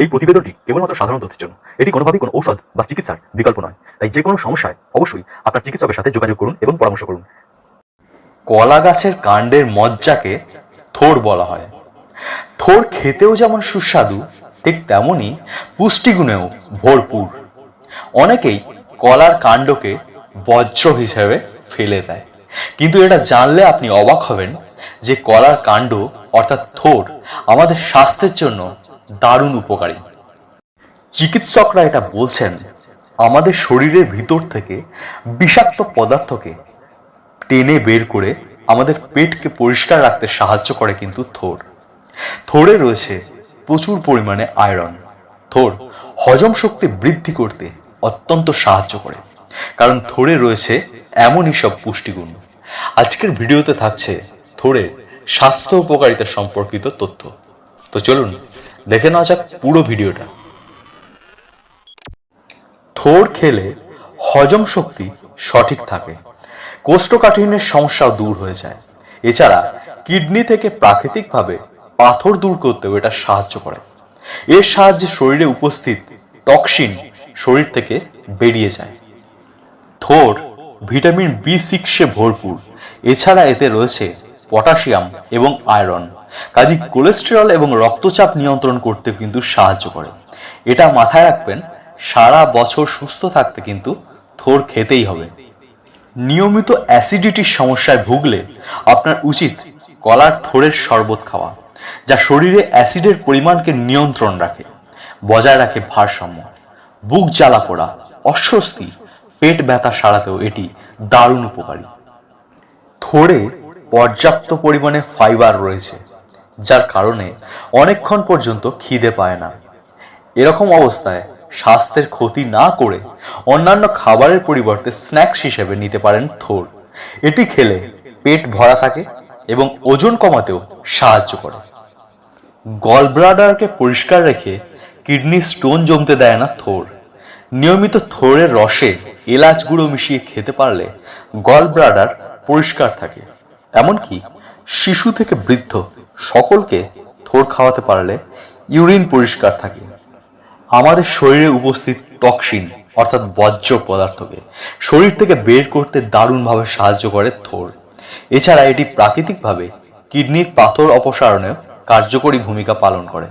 এই প্রতিবেদনটি কেবলমাত্র সাধারণ তথ্যের জন্য। এটি কোনোভাবেই কোনো ঔষধ বা চিকিৎসার বিকল্প নয়। তাই যে কোনো সমস্যায় অবশ্যই আপনার চিকিৎসকের সাথে যোগাযোগ করুন এবং পরামর্শ করুন। কলা গাছের কাণ্ডের মজ্জাকে থোর বলা হয়। থোর খেতেও যেমন সুস্বাদু, ঠিক তেমনই পুষ্টিগুণেও ভরপুর। অনেকেই কলার কাণ্ডকে বজ্র হিসেবে ফেলে দেয়। কিন্তু এটা জানলে আপনি অবাক হবেন যে কলার কাণ্ড অর্থাৎ থোর আমাদের স্বাস্থ্যের জন্য দারুণ উপকারী। চিকিৎসকরা এটা বলছেন, আমাদের শরীরের ভিতর থেকে বিষাক্ত পদার্থকে টেনে বের করে আমাদের পেটকে পরিষ্কার রাখতে সাহায্য করে কিন্তু থোর। থোরে রয়েছে প্রচুর পরিমাণে আয়রন। থোর হজম শক্তি বৃদ্ধি করতে অত্যন্ত সাহায্য করে, কারণ থোরে রয়েছে এমনই সব পুষ্টিগুণ। আজকের ভিডিওতে থাকছে থোরের স্বাস্থ্য উপকারিতা সম্পর্কিত তথ্য। তো চলুন দেখে নেওয়া যাক পুরো ভিডিওটা। থোর খেলে হজম শক্তি সঠিক থাকে। কোষ্ঠকাঠিন্যের সমস্যাও দূর হয়ে যায়। এছাড়া কিডনি থেকে প্রাকৃতিকভাবে পাথর দূর করতেও এটা সাহায্য করে। এর সাহায্যে শরীরে উপস্থিত টক্সিন শরীর থেকে বেরিয়ে যায়। থোর ভিটামিন বি সিক্সে ভরপুর। এছাড়া এতে রয়েছে পটাশিয়াম এবং আয়রন। কাজে কোলেস্টেরল এবং রক্তচাপ নিয়ন্ত্রণ করতে কিন্তু সাহায্য করে। এটা মাথায় রাখবেন, সারা বছর সুস্থ থাকতে কিন্তু থোর খেতেই হবে। নিয়মিত অ্যাসিডিটির সমস্যায় ভুগলে আপনার উচিত কলার থোড়ের শরবত খাওয়া, যা শরীরে অ্যাসিডের পরিমাণকে নিয়ন্ত্রণ রাখে, বজায় রাখে ভারসাম্য, বুক জ্বালা পোড়া, অস্বস্তি, পেট ব্যথা সারাতেও এটি দারুণ উপকারী। থোড়ে পর্যাপ্ত পরিমাণে ফাইবার রয়েছে। যার কারণে অনেকক্ষণ পর্যন্ত খিদে পায় না। এরকম অবস্থায় স্বাস্থ্যের ক্ষতি না করে অন্যান্য খাবারের পরিবর্তে স্ন্যাক্স হিসেবে নিতে পারেন থোর। এটি খেলে পেট ভরা থাকে এবং ওজন কমাতেও সাহায্য করে। গল ব্লাডারকে পরিষ্কার রেখে কিডনি স্টোন জমতে দেয় না থোর। নিয়মিত থোরের রসে এলাচ গুঁড়ো মিশিয়ে খেতে পারলে গল ব্লাডার পরিষ্কার থাকে। এমনকি শিশু থেকে বৃদ্ধ সকলকে থোর খাওয়াতে পারলে ইউরিন পরিষ্কার থাকে। আমাদের শরীরে উপস্থিত টক্সিন, অর্থাৎ বর্জ্য পদার্থকে, শরীর থেকে বের করতে দারুণভাবে সাহায্য করে থোর। এছাড়া এটি প্রাকৃতিকভাবে কিডনির পাথর অপসারণেও কার্যকরী ভূমিকা পালন করে।